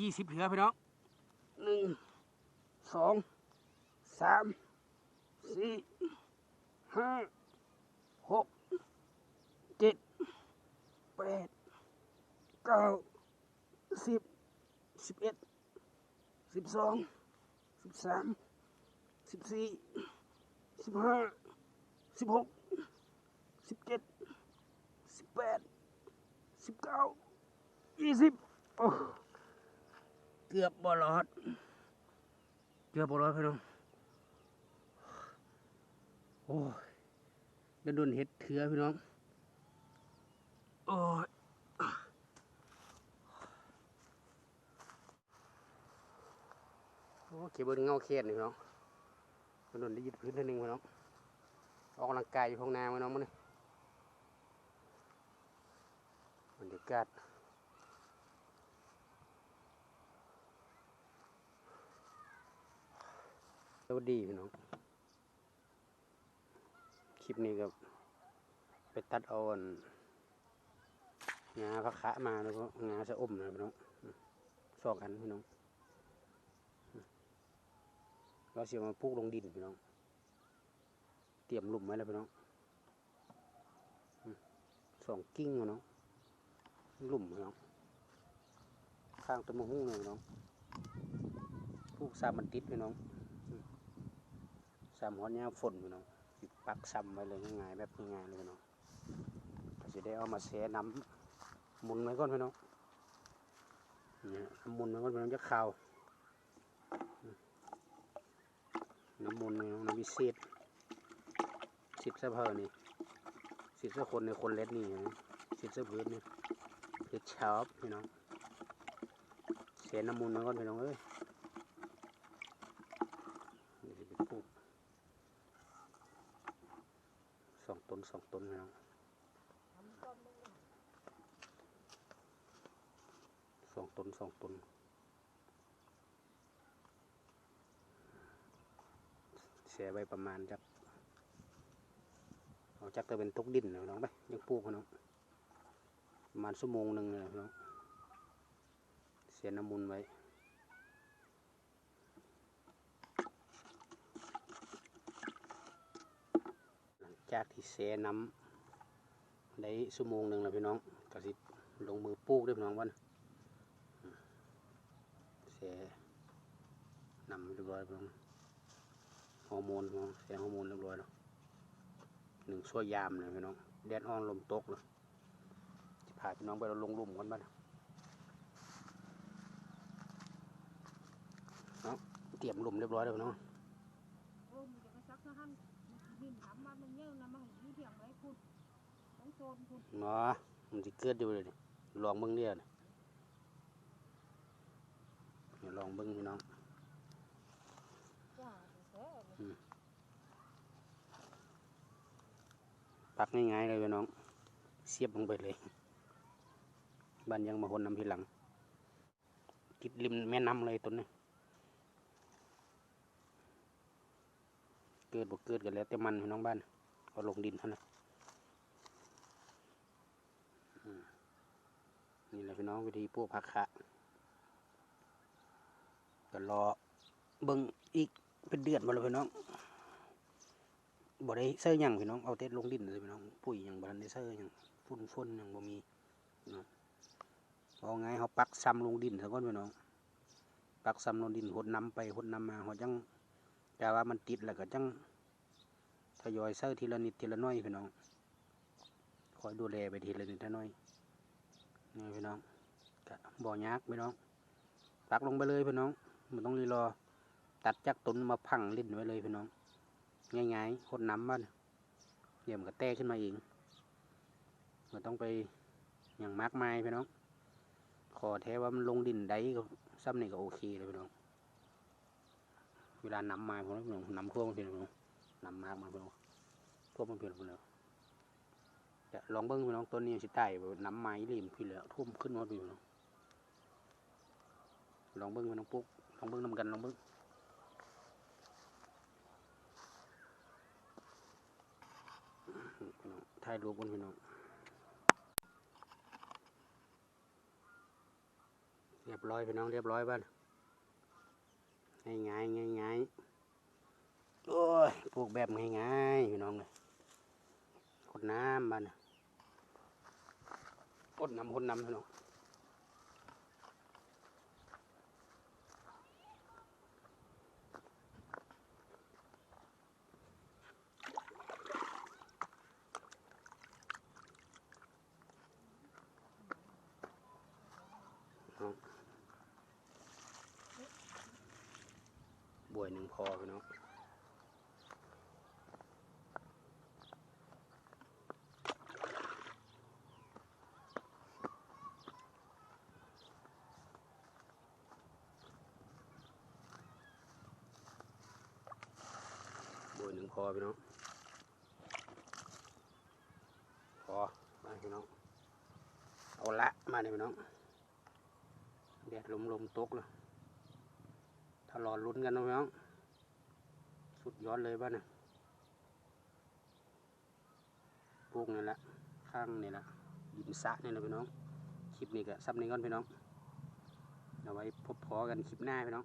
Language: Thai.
ยี่สิบเถือพี่น้องหนึ่งสองสามสี่ห้าหกเจ็ดแปดเก้าสิบสิบเอ็ดสิบสองสิบสามสิบสี่สิบห้าสิบหกสิบเจ็ดสิบแปดสิบเก้ายี่สิบโอ้ เกือบบอลอด เกือบบอลอดพี่น้อง โอ้ยเดินโดนเห็ดเถือพี่น้อง โอ้ยโอ้เก็บเบิ้งเงาเขียดนี่พี่น้องเดินโดนได้ยึดพื้นทีหนึงพี่น้องออกกำลังกายอยู่ห้องน้ำพี่น้องมั้งนี่บรรยากาศ สวัสดีพี่น้อง คลิปนี้ก็ไปตัดอาอันงาพักคะมาแล้วก็งาสะอมนะพี่น้องสองอันพี่น้อง เราเสียมาปลูกลงดินพี่น้อง เตรียมหลุมไว้แล้วพี่น้องสองกิ้งพี่น้อง หลุมพี่น้อง ข้างต้นมะฮุ่งเลยพี่น้องปลูกสามันติดพี่น้อง ซ้ำหัวเนี้ยฝนพี่น้องสิปักซ้ำไว้เลยง่ายๆแบบง่ายๆเลยพี่น้องก็จะได้เอามาแช่น้ำหมุนไว้ก่อนพี่น้องเนี่ยน้ำหมุนไว้ก่อนพี่น้องจะข่าวน้ำมุนพี่น้องน้ำวิเศษสิบเสะเพอนี่สิบเสะคนในคนเล็ดนี่นะสิบเสะพื้นนี่เพชรชอบพี่น้องแช่น้ำมุนไว้ก่อนพี่น้องเอ้ยเดี๋ยวสิไปปลูก สองต้ นสองต้นพี่น้องสองต้นสองต้นเสียไปประมาณจักเอาจักแต่เป็นตุกดินนะน้องไปยังปลูกพี่น้องประมาณชั่วโมงหนึ่งเลยน้องเสียน้ำมูลไว้ หลัง จากที่แช่น้ำได้ชั่วโมงหนึ่งแล้วพี่น้องก็สิลงมือปลูกด้วยพี่น้องวันแช่น้ำเรียบร้อยพี่น้องฮอร์โมนพี่น้องแช่ฮอร์โมนเรียบร้อยแล้วหนึ่งชั่วยามเลยพี่น้องแดดอ่อนลมตกเลยจะพาพี่น้องไปเราลงลุมกันบ้างเนาะเตรียมหลุมเรียบร้อยแล้วพี่น้องโอ้มันจะไปซักซะหั่นดินถามว่ามันเงี้ยวนะมาให้อยู่เที่ยงไว้พูดต้องโซนพูดเนาะมันจะเกิดอยู่เลยนี่ลองเบิ้งเดียวนี่เดี๋ยวลองเบิ้งพี่น้องจ้าแท้เลยปักง่ายๆเลยพี่น้อง เสียบลงไปเลยบ้านยังมาหนน้ำทีหลังติดริมแม่น้ำเลยต้นนี้เกิดบ่เกิดกันแล้วแต่มันพี่น้องบ้าน เอาลงดินเท่านั้นนี่แหละพี่น้องวิธีปลูกผักขะก็รอเบิ่งอีกเป็นเดือนมาแล้วพี่น้องบ่ได้เสื้อยังพี่น้องเอาแต่ลงดินเลยพี่น้องปุ๋ยยังบ่ทันได้เสื้อยังฝุ่นฝุ่นยังบ่มีพี่น้องเอาไงเฮาปักซ้ำลงดินซะก่อนพี่น้องปักซ้ำลงดินหดน้ำไปหดน้ำมาหดจังแต่ว่ามันติดแล้วก็จัง ทยอยเสื้อทีละนิดทีละน้อยพี่น้อง คอยดูแลไปทีละนิดทีละน้อยนี่พี่น้องก็บ่ยากพี่น้องปักลงไปเลยพี่น้องมันต้องรีรอ ตัดจากต้นมาพังลิ้นไว้เลยพี่น้อง ง่ายๆหดน้ำมันเดี๋ยวมันก็แตกขึ้นมาเองมันต้องไปอย่างมากมายพี่น้อง ขอแท้ว่ามันลงดินได้ก็ซ้ำนี่ก็โอเคเลยพี่น้อง เวลาน้ำมาพี่น้องพี่น้องน้วพี่น้อง น้ำมากมาพี่น้องท่วมมันเพี่น้องพี่น้องจะลองเบิ้งพี่น้องต้นนี้สิใต้น้ำไม้ริมพี่แล้วท่วมขึ้นมาพี่น้องลองเบิ้งพี่น้องปุ๊กลองเบิ้งน้ำกันลองเบิ้งพี่น้องถ่ายรูปกันพี่น้องเรียบร้อยพี่น้องเรียบร้อยบ้านง่ายง่ายง่ายง่าย ยปลูกแบบง่ายง่ายๆพี่น้องเลยกดน้ำบ้านน่ะกดน้ำกดน้ำพี่น้องบวยหนึ่งพอพี่น้อง บวยหนึ่งพอพี่น้องพอมาพี่น้อง เอาละมาเลยพี่น้องแดดลมลมตกเลยถ้ารอลุ้นกันนะพี่น้อง สุดยอดเลยบ้านน่ะปลูกนี่แหละ ข้างนี่แหละดินสะนี่แหละพี่น้อง คลิปนี้ก็ซ้ำนี้ก่อนพี่น้อง เอาไว้พบพอกันคลิปหน้าพี่น้อง